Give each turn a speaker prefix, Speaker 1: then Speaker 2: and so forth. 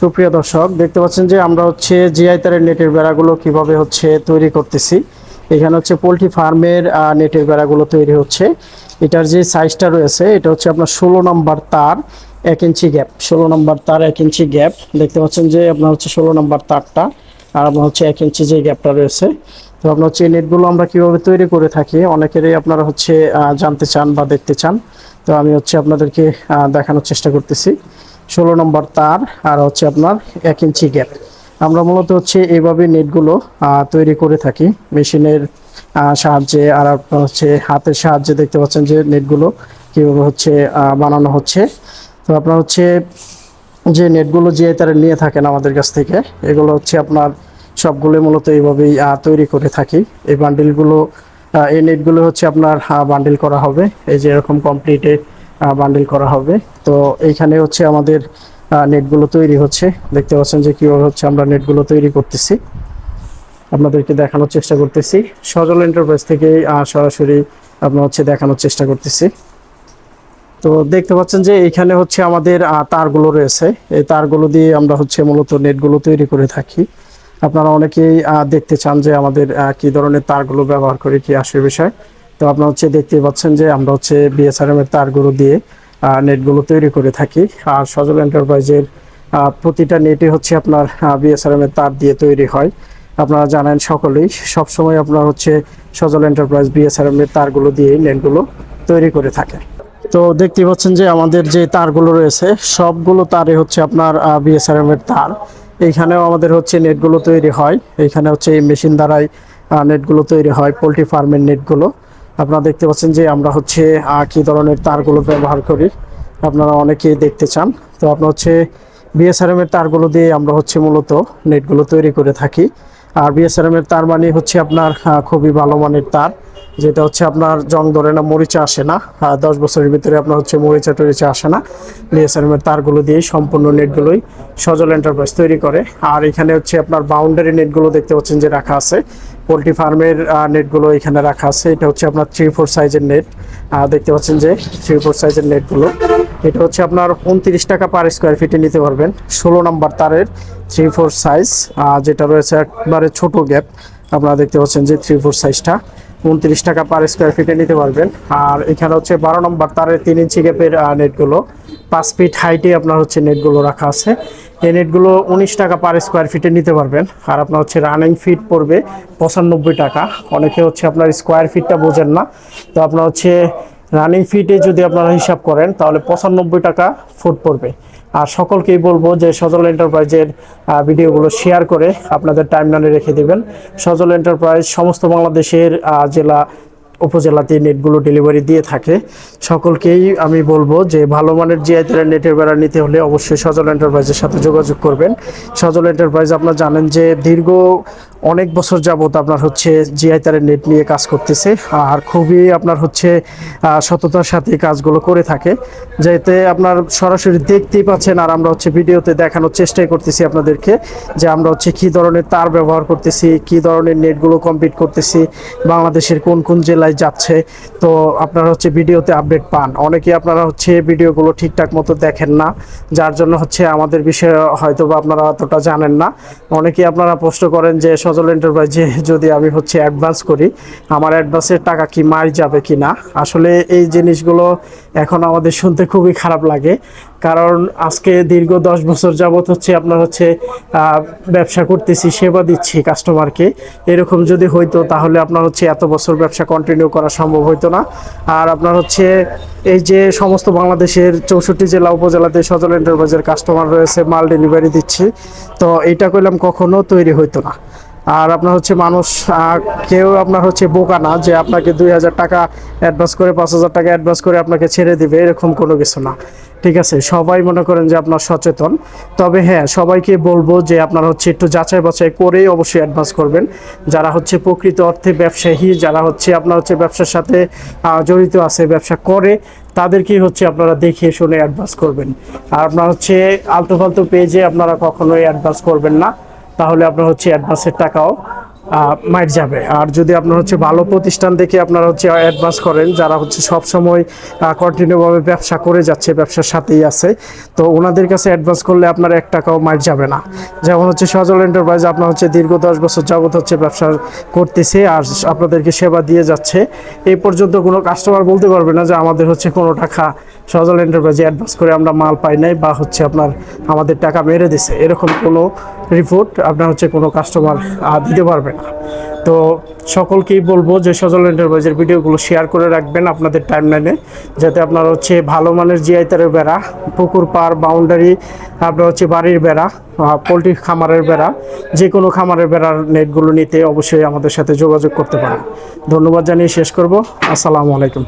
Speaker 1: সুপ্রিয় দর্শক, দেখতে পাচ্ছেন যে আমরা হচ্ছে জিআই তারের নেটের বেড়াগুলো কীভাবে হচ্ছে তৈরি করতেছি। এখানে হচ্ছে পোলট্রি ফার্মের নেটের বেড়াগুলো তৈরি হচ্ছে। এটার যে সাইজটা রয়েছে, এটা হচ্ছে আপনার ষোলো নম্বর তার, এক ইঞ্চি গ্যাপ। ষোলো নম্বর তার, এক ইঞ্চি গ্যাপ। দেখতে পাচ্ছেন যে আপনার হচ্ছে ষোলো নম্বর তারটা আর আপনার হচ্ছে এক ইঞ্চি যে গ্যাপটা রয়েছে। তো আপনার হচ্ছে এই নেটগুলো আমরা কীভাবে তৈরি করে থাকি, অনেকেরই আপনারা হচ্ছে জানতে চান বা দেখতে চান। তো আমি হচ্ছে আপনাদেরকে দেখানোর চেষ্টা করতেছি। ষোলো নম্বর তার আর হচ্ছে আপনার এক ইঞ্চি গ্যাপ আমরা মূলত হচ্ছে এইভাবে নেটগুলো তৈরি করে থাকি। মেশিনের সাহায্যে আর আপনার হচ্ছে হাতের সাহায্যে দেখতে পাচ্ছেন যে নেটগুলো কীভাবে হচ্ছে বানানো হচ্ছে। তো আপনার হচ্ছে যে নেটগুলো যে তারা নিয়ে থাকেন আমাদের কাছ থেকে, এগুলো হচ্ছে আপনার সবগুলো মূলত এইভাবেই তৈরি করে থাকি। এই বান্ডিলগুলো এই নেটগুলো হচ্ছে আপনার বান্ডিল করা হবে। এই যে এরকম কমপ্লিটে বান্ডিল করা হবে। তো এইখানে হচ্ছে আমাদের নেটগুলো তৈরি হচ্ছে। দেখতে পাচ্ছেন যে কীভাবে হচ্ছে আমরা নেটগুলো তৈরি করতেছি। আপনাদেরকে দেখানোর চেষ্টা করতেছি। সজল এন্টারপ্রাইজ থেকে সরাসরি আপনার হচ্ছে দেখানোর চেষ্টা করতেছি। তো দেখতে পাচ্ছেন যে এখানে হচ্ছে আমাদের তারগুলো রয়েছে। এই তারগুলো দিয়ে আমরা হচ্ছে মূলত নেটগুলো তৈরি করে থাকি। আপনারা অনেকেই দেখতে চান যে আমাদের কি ধরনের তারগুলো ব্যবহার করে, কি আসে বিষয়। তো আপনারা হচ্ছে দেখতে পাচ্ছেন যে আমরা হচ্ছে বিএসআরএম এর তারগুলো দিয়ে নেটগুলো তৈরি করে থাকি। আর সজল এন্টারপ্রাইজের প্রতিটা নেটই হচ্ছে আপনার বিএসআরএম এর তার দিয়ে তৈরি হয়। আপনারা জানেন সকলেই, সবসময় আপনার হচ্ছে সজল এন্টারপ্রাইজ বিএসআরএম এর তারগুলো দিয়েই নেটগুলো তৈরি করে থাকে। তো দেখতে পাচ্ছেন যে আমাদের যে তারগুলো রয়েছে, সবগুলো তারে হচ্ছে আপনার বিএসআরএম এর তার। এইখানেও আমাদের হচ্ছে নেটগুলো তৈরি হয়। এইখানে হচ্ছে এই মেশিন দ্বারাই নেটগুলো তৈরি হয়, পোলট্রি ফার্মের নেটগুলো। আপনারা দেখতে পাচ্ছেন যে আমরা হচ্ছে কি ধরনের তারগুলো ব্যবহার করি। আপনারা অনেকেই দেখতে চান। তো আপনার হচ্ছে বিএসআরএম এর তারগুলো দিয়ে আমরা হচ্ছে মূলত নেটগুলো তৈরি করে থাকি। আর বিএসআরএম এর তার মানে হচ্ছে আপনার খুবই ভালো মানের তার, যেটা হচ্ছে আপনার জং ধরে না, মরিচা আসে না। দশ বছরের ভিতরে আপনার হচ্ছে মরিচা টরিচা আসে না। বিএসআরএম এর তারগুলো দিয়ে সম্পূর্ণ নেটগুলোই সজল এন্টারপ্রাইজ তৈরি করে। আর এখানে হচ্ছে আপনার বাউন্ডারি নেটগুলো দেখতে পাচ্ছেন যে রাখা আছে। পোলট্রি ফার্মের নেটগুলো এখানে রাখা আছে। এটা হচ্ছে আপনার থ্রি ফোর সাইজের নেট দেখতে পাচ্ছেন যে থ্রি ফোর সাইজের নেটগুলো এটা হচ্ছে আপনার উনত্রিশ টাকা পার স্কোয়ার ফিটে নিতে পারবেন। ষোলো নম্বর তারের থ্রি ফোর সাইজ যেটা রয়েছে একবারে ছোট গ্যাপ আপনারা দেখতে পাচ্ছেন যে থ্রি ফোর সাইজটা উনত্রিশ টাকা পার স্কোয়ার ফিটে নিতে পারবেন। আর এখানে হচ্ছে বারো নম্বর তারের তিন ইঞ্চি গ্যাপের নেটগুলো পাঁচ ফিট হাইটে আপনার হচ্ছে নেটগুলো রাখা আছে। এই নেটগুলো উনিশ টাকা পার স্কোয়ার ফিটে নিতে পারবেন। আর আপনার হচ্ছে রানিং ফিট পড়বে পঁচানব্বই টাকা। অনেকে হচ্ছে আপনার স্কোয়ার ফিটটা বোঝেন না। তো আপনার হচ্ছে রানিং ফিটে যদি আপনারা হিসাব করেন, তাহলে পঁচানব্বই টাকা ফুট পড়বে। আর সকলকেই বলব যে সজল এন্টারপ্রাইজের ভিডিওগুলো শেয়ার করে আপনাদের টাইমলাইনে রেখে দেবেন। সজল এন্টারপ্রাইজ সমস্ত বাংলাদেশের জেলা উপজেলাতে নেটগুলো ডেলিভারি দিয়ে থাকে। সকলকেই আমি বলব যে ভালো মানের জিআই তারের নেটের বেড়া নিতে হলে অবশ্যই সজল এন্টারপ্রাইজের সাথে যোগাযোগ করবেন। সজল এন্টারপ্রাইজ আপনার জানেন যে দীর্ঘ অনেক বছর যাবত আপনার হচ্ছে জিআই তারের নেট নিয়ে কাজ করতেছে। আর খুবই আপনার হচ্ছে সততার সাথে কাজগুলো করে থাকে। যাতে আপনার সরাসরি দেখতেই পাচ্ছেন আর আমরা হচ্ছে ভিডিওতে দেখানোর চেষ্টাই করতেছি আপনাদেরকে যে আমরা হচ্ছে কি ধরনের তার ব্যবহার করতেছি, কি ধরনের নেটগুলো কমপ্লিট করতেছি, বাংলাদেশের কোন কোন জেলায় যাচ্ছে। তো আপনারা হচ্ছে ভিডিওতে আপডেট পান। অনেকে আপনারা হচ্ছে ভিডিওগুলো ঠিকঠাক মতো দেখেন না, যার জন্য হচ্ছে আমাদের বিষয়ে হয়তো বা আপনারা অতটা জানেন না। অনেকেই আপনারা প্রশ্ন করেন যে, সজল এন্টারপ্রাইজে যদি আমি হচ্ছে অ্যাডভান্স করি, আমার অ্যাডভান্সের টাকা কি মার যাবে কি না আসলে এই জিনিসগুলো এখন আমাদের শুনতে খুবই খারাপ লাগে। কারণ আজকে দীর্ঘ দশ বছর যাবত হচ্ছে আপনার হচ্ছে ব্যবসা করতেছি, সেবা দিচ্ছি কাস্টমারকে এরকম যদি হইতো তাহলে আপনার হচ্ছে এত বছর ব্যবসা কন্টিনিউ করা সম্ভব হইতো না। আর আপনার হচ্ছে এই যে সমস্ত বাংলাদেশের চৌষট্টি জেলা উপজেলাতে সজল এন্টারপ্রাইজের কাস্টমার রয়েছে, মাল ডেলিভারি দিচ্ছি, তো এটা কইলাম কখনো তৈরি হইতো না। আর আপনার হচ্ছে মানুষ কেউ আপনার হচ্ছে বোকা না যে আপনাকে দুই হাজার টাকা অ্যাডভান্স করে, পাঁচ হাজার টাকা অ্যাডভান্স করে আপনাকে ছেড়ে দিবে, এরকম কোনো কিছু না। ঠিক আছে, সবাই মনে করেন যে আপনার সচেতন। তবে হ্যাঁ সবাইকে বলব যে আপনারা হচ্ছে একটু যাচাই বাছাই করেই অবশ্যই অ্যাডভান্স করবেন। যারা হচ্ছে প্রকৃত অর্থে ব্যবসায়ী, যারা হচ্ছে আপনার হচ্ছে ব্যবসার সাথে জড়িত আছে, ব্যবসা করে, তাদেরকেই হচ্ছে আপনারা দেখে শুনে অ্যাডভান্স করবেন। আর আপনার হচ্ছে আলতু ফালতু পেজে আপনারা কখনোই অ্যাডভান্স করবেন না। তাহলে আপনার হচ্ছে অ্যাডভান্সের টাকাও মাইট যাবে। আর যদি আপনার হচ্ছে ভালো প্রতিষ্ঠান দেখে আপনারা হচ্ছে অ্যাডভান্স করেন, যারা হচ্ছে সব সময় কন্টিনিউভাবে ব্যবসা করে যাচ্ছে, ব্যবসার সাথেই আছে, তো ওনাদের কাছে অ্যাডভান্স করলে আপনার এক টাকাও মাইট যাবে না। যেমন হচ্ছে সজল এন্টারপ্রাইজ আপনার হচ্ছে দীর্ঘ দশ বছর যাবত হচ্ছে ব্যবসা করতেছে আর আপনাদেরকে সেবা দিয়ে যাচ্ছে। এই পর্যন্ত কোনো কাস্টমার বলতে পারবে না যে আমাদের হচ্ছে কোনো টাকা সজল এন্টারপ্রাইজে অ্যাডভান্স করে আমরা মাল পাই নাই বা হচ্ছে আপনার, আমাদের টাকা মেরে দিছে। এরকম কোনো রিপোর্ট আপনার হচ্ছে কোনো কাস্টমার দিতে পারবে না। তো সকলকেই বলব যে সজল এন্টারপ্রাইজের ভিডিওগুলো শেয়ার করে রাখবেন আপনাদের টাইম লাইনে যাতে আপনার হচ্ছে ভালো মানের জিআই তারের বেড়া, পুকুর পার বাউন্ডারি আপনার হচ্ছে বাড়ির বেড়া পোলট্রি খামারের বেড়া যে কোনো খামারের বেড়ার নেটগুলো নিতে অবশ্যই আমাদের সাথে যোগাযোগ করতে পারেন। ধন্যবাদ জানিয়ে শেষ করব। আসসালামু আলাইকুম।